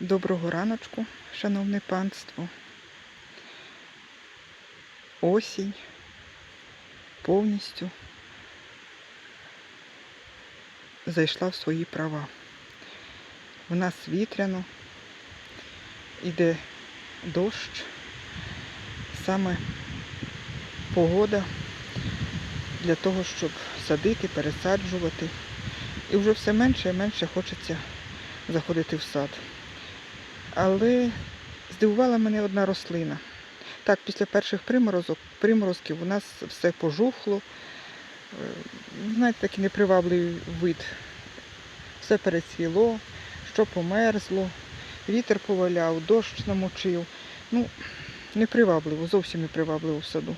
Доброго раночку, шановне панство. Осінь повністю зайшла в свої права. В нас вітряно, іде дощ, саме погода для того, щоб садити, пересаджувати. І вже все менше і менше хочеться заходити в сад. Але здивувала мене одна рослина. Так, після перших приморозок, приморозків у нас все пожухло. Е, Знаєте, такий непривабливий вид. Все перецвіло, що померзло, вітер поваляв, дощ намочив. Ну, непривабливо, зовсім непривабливо в саду.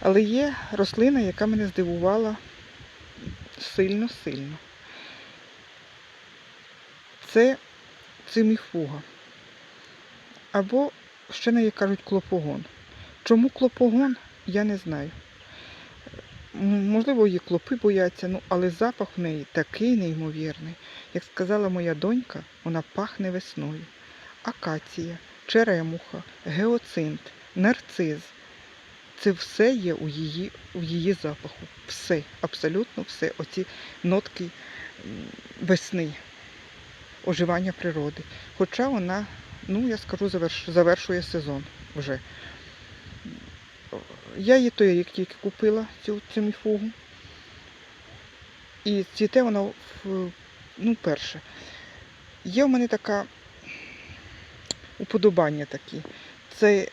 Але є рослина, яка мене здивувала сильно-сильно. Це циміфуга. Або ще неї кажуть клопогон. Чому клопогон, я не знаю. Можливо, її клопи бояться, ну, але запах в неї такий неймовірний. Як сказала моя донька, вона пахне весною. Акація, черемуха, геоцинт, нарциз. Це все є у її, у її запаху. Все, абсолютно все. Оці нотки весни, оживання природи. Хоча вона, ну я скажу, завершує сезон вже. Я її той рік тільки купила, цю, цю. І цвіте вона ну, перше. Є в мене така уподобання такі. Це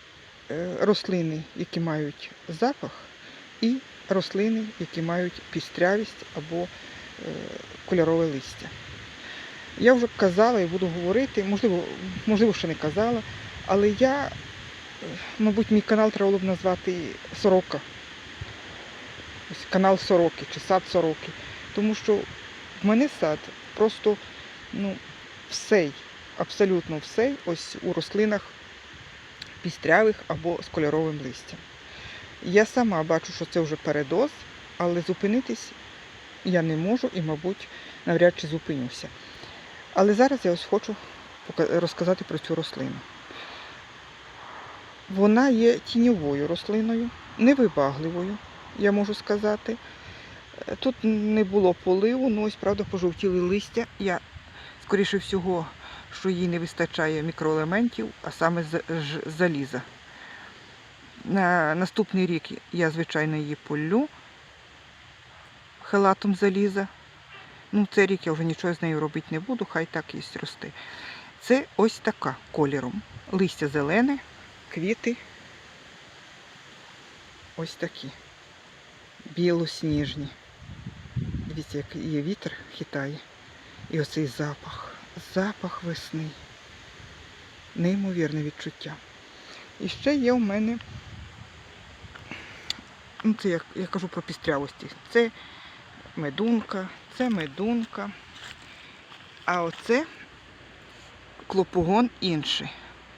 е, рослини, які мають запах, і рослини, які мають пістрявість або е, кольорове листя. Я вже казала і буду говорити, можливо, можливо, ще не казала, але я, е, мабуть, мій канал треба було б назвати Сорока. Ось канал Сороки чи сад Сороки. Тому що в мене сад просто ну, всей, абсолютно всей, ось у рослинах пістрявих або з кольоровим листям. Я сама бачу, що це вже передоз, але зупинитись я не можу і, мабуть, навряд чи зупинюся. Але зараз я ось хочу розказати про цю рослину. Вона є тіньовою рослиною, невибагливою, я можу сказати. Тут не було поливу, ну ось, правда, пожовтіли листя. Я, скоріше всього, що їй не вистачає мікроелементів, а саме з- заліза. На наступний рік я, звичайно, її полю хелатом заліза. Ну, цей рік я вже нічого з нею робити не буду, хай так і росте. Це ось така кольором. Листя зелене, квіти ось такі. Білосніжні. Дивіться, як є вітер хитає. І оцей запах. Запах весни. Неймовірне відчуття. І ще є у мене, ну це як я кажу про пістрявості. Це медунка, це медунка. А оце клопогон інший.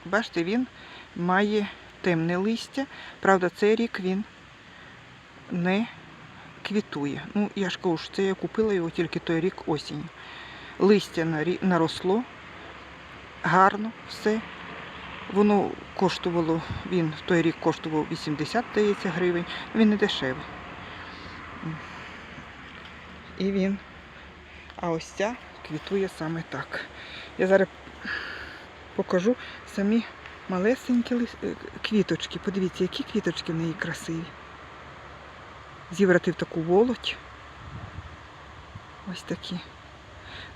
Бачите, він має темне листя. Правда, цей рік він не квітує. Ну, я ж кажу, що це я купила його тільки той рік осінню. Листя наросло, гарно все. Воно коштувало, він в той рік коштував 80 здається, гривень, він не дешевий. І він. А ось ця квітує саме так. Я зараз покажу самі малесенькі е, квіточки. Подивіться, які квіточки в неї красиві. Зібрати в таку волоть. Ось такі.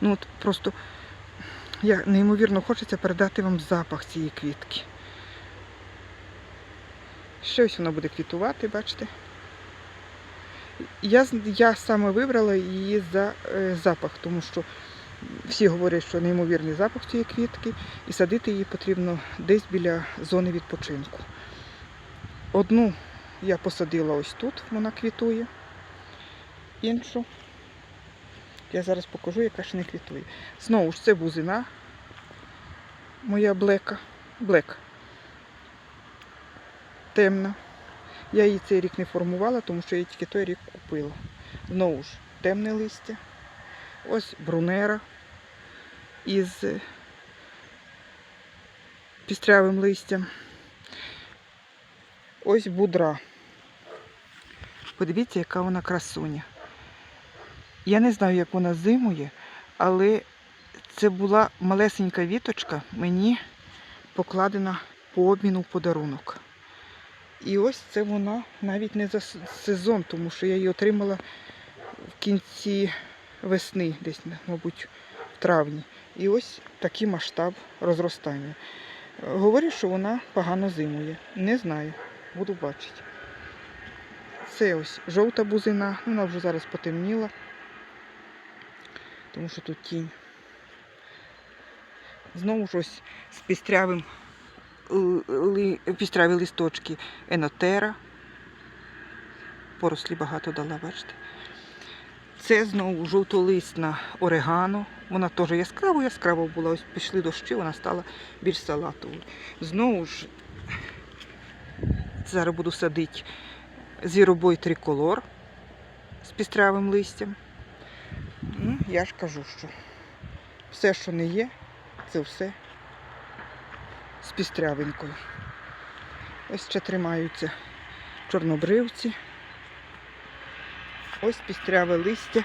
Ну от просто я неймовірно хочеться передати вам запах цієї квітки. Ще ось вона буде квітувати, бачите? Я, я саме вибрала її за е, запах, тому що всі говорять, що неймовірний запах цієї квітки, і садити її потрібно десь біля зони відпочинку. Одну я посадила ось тут, вона квітує. Іншу я зараз покажу, яка ще не квітує. Знову ж це бузина, моя блека. Блек. Темна. Я її цей рік не формувала, тому що я її тільки той рік купила. Знову ж темне листя. Ось брунера із пістрявим листям. Ось будра. Подивіться, яка вона красуня. Я не знаю, як вона зимує, але це була малесенька віточка, мені покладена по обміну в подарунок. І ось це вона навіть не за сезон, тому що я її отримала в кінці весни, десь, мабуть, в травні. І ось такий масштаб розростання. Говорять, що вона погано зимує. Не знаю, буду бачити. Це ось жовта бузина, вона вже зараз потемніла, тому що тут тінь. Знову ж ось з пістрявим пістряві листочки енотера. Порослі багато дала, бачите. Це знову жовтолисна орегано. Вона теж яскраво яскраво була. Ось пішли дощі, вона стала більш салатовою. Знову ж зараз буду садити звіробой триколор з пістрявим листям. Ну, я ж кажу, що все, що не є, це все з пістрявинкою. Ось ще тримаються чорнобривці. Ось пістряве листя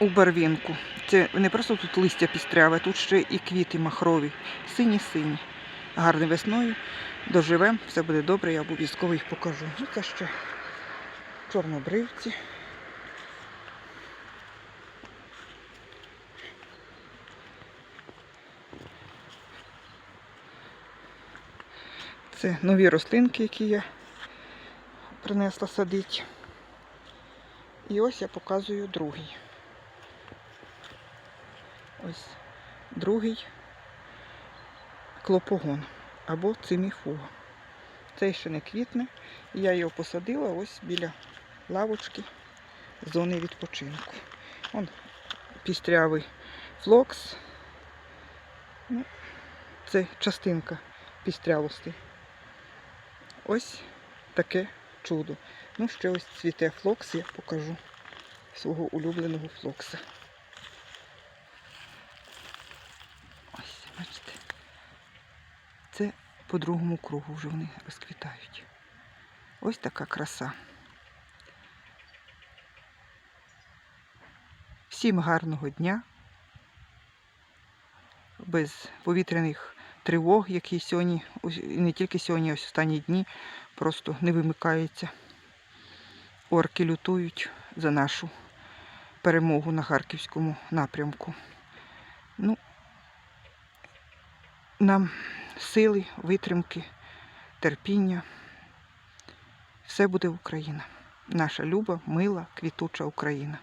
у барвінку. Це не просто тут листя пістряве, тут ще і квіти махрові, сині-сині. Гарне весною. Доживемо, все буде добре, я обов'язково їх покажу. Ну, це ще чорнобривці. Це нові рослинки, які я принесла садити. І ось я показую другий. Ось другий клопогон або циміфуга. Цей ще не квітне. Я його посадила ось біля лавочки зони відпочинку. Вон пістрявий флокс. Ну, це частинка пістрявості. Ось таке чудо. Ну, ще ось цвіте флокс, я покажу свого улюбленого флокса. Ось, бачите. Це по другому кругу вже вони розквітають. Ось така краса. Всім гарного дня. Без повітряних тривог, які сьогодні, і не тільки сьогодні, ось останні дні просто не вимикаються. Орки лютують за нашу перемогу на Харківському напрямку. Ну, нам сили, витримки, терпіння. Все буде Україна. Наша люба, мила, квітуча Україна.